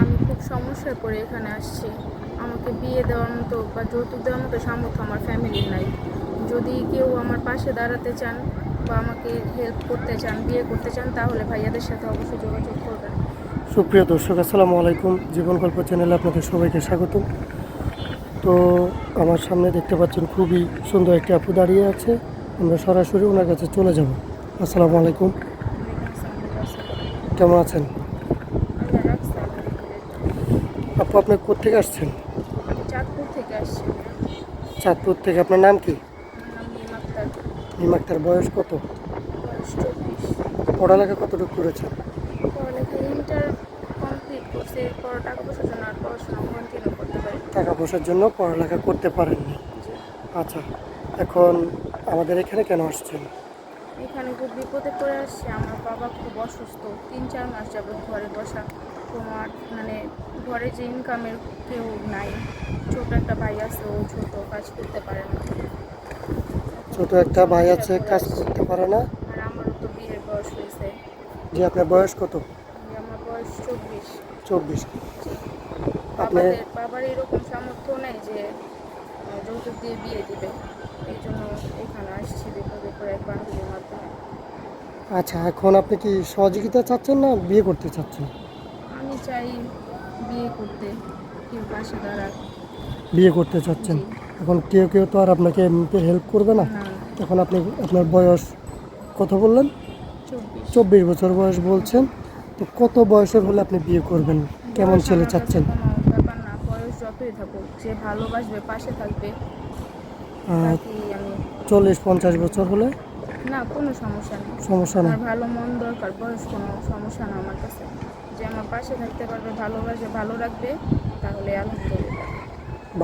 আমি খুব সমস্যায় পড়ে এখানে আসছি। আমাকে বিয়ে দেওয়ার মতো বা যৌতুক দেওয়ার মতো সামর্থ্য আমার ফ্যামিলির নাই। যদি কেউ আমার পাশে দাঁড়াতে চান বা আমাকে হেল্প করতে চান বিয়ে করতে চান তাহলে ভাইয়াদের সাথে অবশ্যই যোগাযোগ করবেন। সুপ্রিয় দর্শক আসসালামু আলাইকুম। জীবন গল্প চ্যানেলে আপনাদের সবাইকে স্বাগত তো আমার সামনে দেখতে পাচ্ছেন খুবই সুন্দর একটি আপু দাঁড়িয়ে আছে। আমরা সরাসরি ওনার কাছে চলে যাব। আসসালামু আলাইকুম। কেমন আছেন আল্লাহ রাখছে আলহামদুলিল্লাহ। আপু আপনি কোথেকে আসছেন? চাঁদপুর থেকে আসছি। চাঁদপুর থেকে আপনার নাম কি? নাম আক্তার। বয়স কত? পড়ালেখা কতটুকু করেছেন? টাকা পয়সার জন্য পড়ালেখা করতে পারেননি। আচ্ছা এখন আমাদের এখানে কেন আসছেন? এখানে খুব বিপদে পড়ে আসছে। আমার বাবা খুব অসুস্থ। তিন চার মাস যাবত ঘরে বসা। তোমার মানে ঘরে যে ইনকামের কেউ নাই ছোট একটা ভাই আছে ও ছোট কাজ করতে পারে না। ছোট একটা ভাই আছে কাজ করতে পারে না। আর আমারও তো বিয়ের বয়স হয়েছে। যে আপনার বয়স কত? আমার বয়স চব্বিশ। চব্বিশ। আপনি বাবাদের বাবার এরকম সামর্থ্য নেই যে যৌতুক দিয়ে বিয়ে দিবে। এই জন্য এখানে আসছি বিপদে পড়ে এক বান্ধবীর মাধ্যমে। আচ্ছা এখন আপনি কি সহযোগিতা চাচ্ছেন না বিয়ে করতে চাচ্ছেন? চাই বিয়ে করতে কেউ পাশে দাঁড়াক। বিয়ে করতে চাচ্ছেন? এখন কেউ কেউ তো আর আপনাকে হেল্প করবে না। এখন আপনি আপনার বয়স কত বললেন? চব্বিশ। বছর বয়স বলছেন। তো কত বয়সের হলে আপনি বিয়ে করবেন? কেমন ছেলে চাচ্ছেন? কোনো ব্যাপার না বয়স যতই থাকুক যে ভালোবাসবে পাশে থাকবে। আহ, বাকি আমি চল্লিশ পঞ্চাশ বছর হলে না কোনো সমস্যা নেই। সমস্যা নেই। ভালো মন দরকার বয়স কোনো সমস্যা না আমার কাছে। যে আমার পাশে থাকতে পারবে ভালোবাসবে ভালো রাখবে তাহলে আলহামদুলিল্লাহ।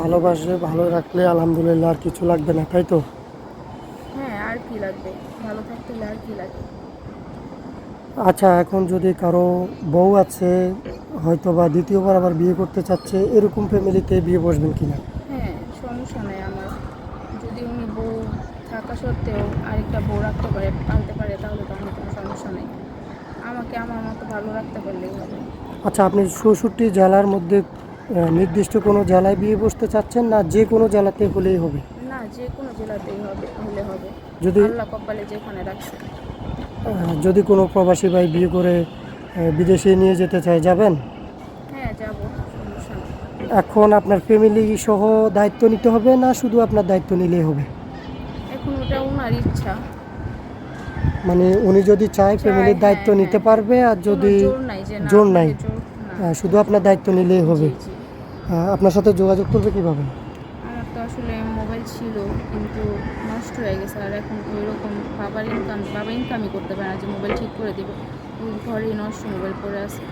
ভালোবাসে ভালো রাখলে আলহামদুলিল্লাহ আর কিছু লাগবে না তাই তো? হ্যাঁ আর কি লাগবে? ভালো থাকতে আর কি লাগবে আচ্ছা এখন যদি কারও বউ আছে হয়তো বা দ্বিতীয়বার আবার বিয়ে করতে চাচ্ছে এরকম ফ্যামিলিতে বিয়ে বসবেন কিনা হ্যাঁ সমস্যা নেই আমার যদি উনি বউ থাকা সত্ত্বেও আরেকটা বউ রাখতে পারে পালতে পারে তাহলে তো আমার কোনো সমস্যা নেই। আমাকে আমার মতো ভালো রাখতে পারলেই হবে। আচ্ছা আপনি চৌষট্টি জেলার মধ্যে নির্দিষ্ট কোনো জেলায় বিয়ে বসতে চাচ্ছেন না যে কোনো জেলাতে হলেই হবে? না যে কোনো জেলাতেই হবে হলে হবে। যদি আল্লাহ কপালে যেখানে রাখছে। যদি কোনো প্রবাসী ভাই বিয়ে করে বিদেশে নিয়ে যেতে চায় যাবেন? হ্যাঁ যাব এখন আপনার ফ্যামিলি সহ দায়িত্ব নিতে হবে না শুধু আপনার দায়িত্ব নিলেই হবে? ওনার ইচ্ছা। মানে উনি যদি চায় ফ্যামিলির হ্যাঁ, দায়িত্ব নিতে হ্যাঁ। পারবে আর যদি জোর নাই যে না জোর নাই। আমাকে জোর না। আহ, শুধু আপনার দায়িত্ব নিলেই হবে। আপনার সাথে যোগাযোগ করবে কীভাবে? আমার তো আসলে মোবাইল ছিল কিন্তু নষ্ট হয়ে গেছে। আর এখন ওই রকম বাবার ইনকাম বাবা ইনকামই করতে পারে না যে মোবাইল ঠিক করে দিবে। ওই ঘরেই নষ্ট মোবাইল পড়ে আছে।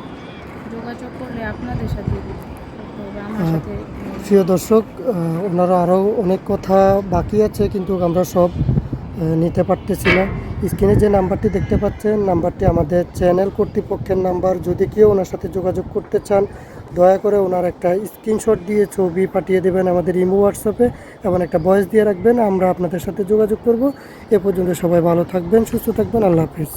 যোগাযোগ করলে আপনাদের সাথে হ্যাঁ। প্রিয় দর্শক ওনারা আরও অনেক কথা বাকি আছে কিন্তু আমরা সব নিতে পারতেছি না। স্ক্রিনে যে নাম্বারটি দেখতে পাচ্ছেন, নাম্বারটি আমাদের চ্যানেল কর্তৃপক্ষের নাম্বার। যদি কেউ ওনার সাথে যোগাযোগ করতে চান, দয়া করে ওনার একটা স্ক্রিনশট দিয়ে ছবি পাঠিয়ে দেবেন আমাদের ইমো হোয়াটসঅ্যাপে এবং একটা ভয়েস দিয়ে রাখবেন। আমরা আপনাদের সাথে যোগাযোগ করব। এ পর্যন্ত সবাই ভালো থাকবেন, সুস্থ থাকবেন। আল্লাহ হাফিজ।